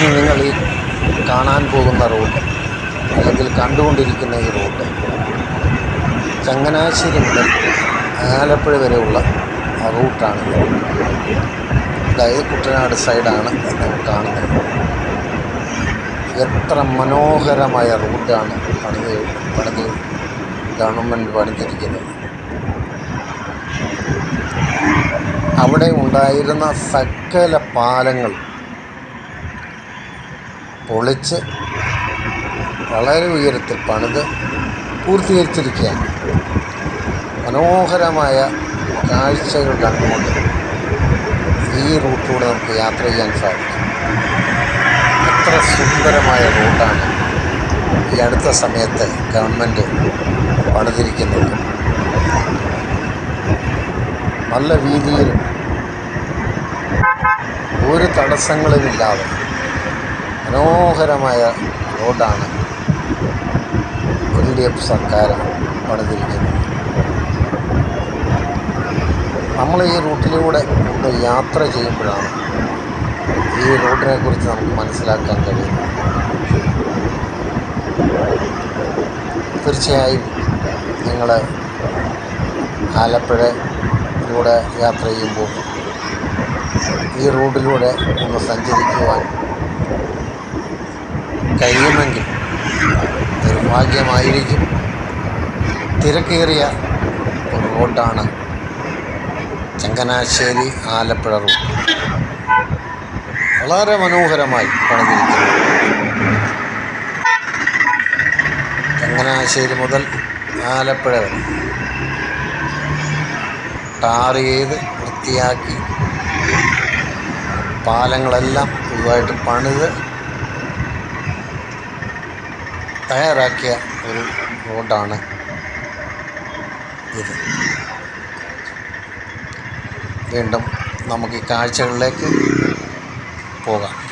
ഇനി നിങ്ങൾ ഈ കാണാൻ പോകുന്ന റോഡ് അല്ലെങ്കിൽ കണ്ടുകൊണ്ടിരിക്കുന്ന ഈ റോഡ് ചങ്ങനാശ്ശേരി മുതൽ ആലപ്പുഴ വരെയുള്ള റൂട്ടാണ് അതായത് കുട്ടനാട് സൈഡാണ് നമ്മൾ കാണുന്നത്. എത്ര മനോഹരമായ റൂട്ടാണ് പണിത് പണിത് ഗവൺമെന്റ് പണിതിരിക്കുന്നത്. അവിടെ ഉണ്ടായിരുന്ന സകല പാലങ്ങൾ പൊളിച്ച് വളരെ ഉയരത്തിൽ പണിത് പൂർത്തീകരിച്ചിരിക്കുകയാണ്. മനോഹരമായ കാഴ്ചകൾ കണ്ടുകൊണ്ട് ഈ റൂട്ടിലൂടെ നമുക്ക് യാത്ര ചെയ്യാൻ സാധിക്കും. എത്ര സുന്ദരമായ റൂട്ടാണ് ഈ അടുത്ത സമയത്ത് ഗവൺമെന്റ് പണിതിരിക്കുന്നത്. നല്ല രീതിയിൽ ഒരു തടസ്സങ്ങളുമില്ലാതെ മനോഹരമായ റോഡാണ് എൽ ഡി എഫ് സർക്കാർ പണിതിരിക്കുന്നത്. നമ്മൾ ഈ റൂട്ടിലൂടെ ഒന്ന് യാത്ര ചെയ്യുമ്പോഴാണ് ഈ റോഡിനെ കുറിച്ച് നമുക്ക് മനസ്സിലാക്കാൻ കഴിയുന്നത്. തീർച്ചയായും നിങ്ങൾ ആലപ്പുഴയിലൂടെ യാത്ര ചെയ്യുമ്പോൾ ഈ റോഡിലൂടെ ഒന്ന് സഞ്ചരിക്കുവാൻ കഴിയുമെങ്കിൽ ഒരു ഭാഗ്യമായിരിക്കും തിരക്കേറിയ റോഡാണ് ചങ്ങനാശ്ശേരി ആലപ്പുഴ റോഡ്. വളരെ മനോഹരമായി പണിതിരിക്കുന്നു ചങ്ങനാശ്ശേരി മുതൽ ആലപ്പുഴ വരെ. ടാർ ചെയ്ത് വൃത്തിയാക്കി. പാലങ്ങളെല്ലാം പുതുതായിട്ട് പണിത് തയ്യാറാക്കിയ ഒരു റോഡാണ് ഇത്. വീണ്ടും നമുക്ക് ഈ കാഴ്ചകളിലേക്ക് പോകാം.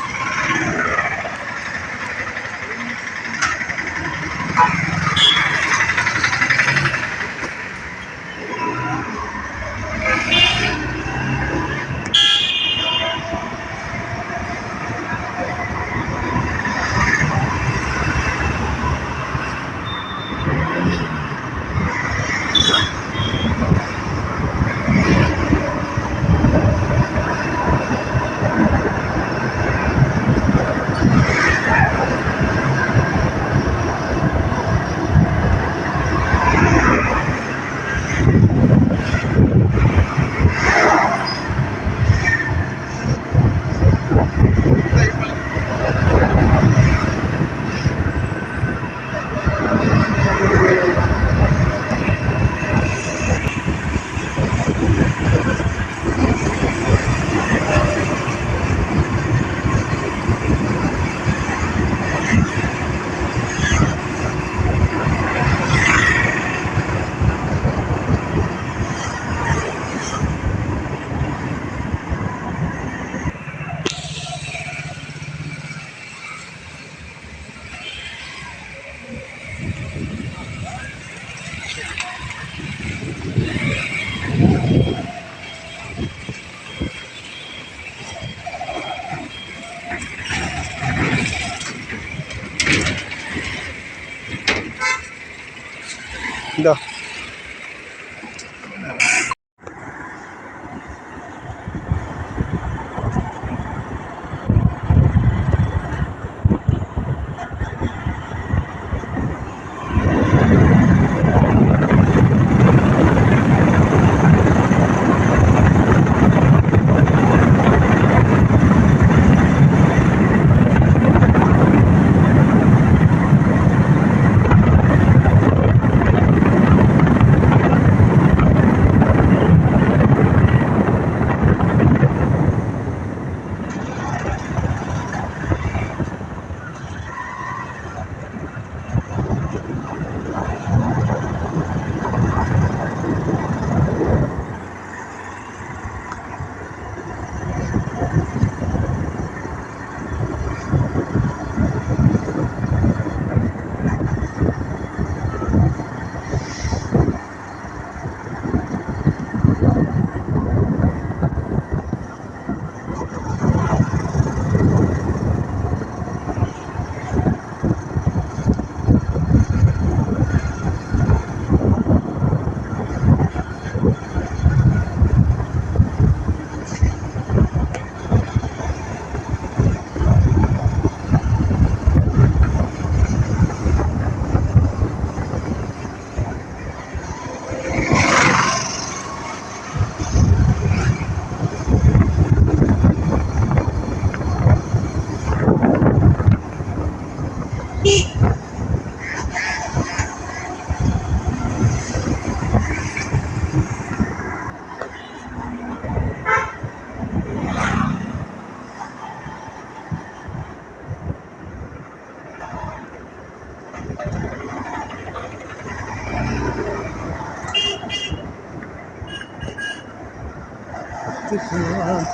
to come.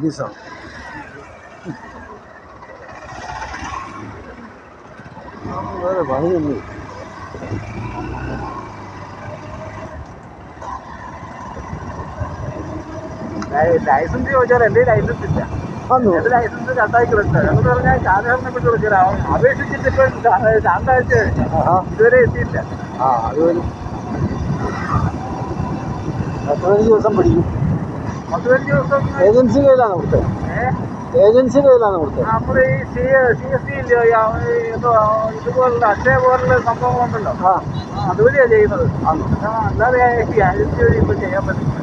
പോലീസാണ് വേറെ പണിയൊന്നും ലൈസൻസ് ചോദിച്ചാൽ എന്റെ ലൈസൻസ് ഇല്ല അന്നു ലൈസൻസ് കട്ടായി കിടക്കുക എന്ന് പറഞ്ഞാൽ ഷാജഹാറിനെ പറ്റി വിളിച്ചാൽ അപേക്ഷിച്ചിട്ട് ഇപ്പൊ ആഹാ ഇതുവരെ എത്തിയില്ല. ആ അത് വരും പത്ത് പതിനഞ്ച് ദിവസം പിടിക്കും? ഏജൻസി കയ്യിലാണ് കൊടുത്തത് ഏജൻസി കയ്യിലാണ് കൊടുത്തത് നമ്മൾ ഈ സി സി എസ് സി ഇല്ലയോ ഇതുപോലുള്ള അക്ഷയ പോലുള്ള സംഭവങ്ങളുണ്ടല്ലോ ആ. ആ, അതുവഴിയാ ചെയ്യുന്നത്. അല്ലാതെ ഏജൻസി വഴി ഇപ്പം ചെയ്യാൻ പറ്റില്ല.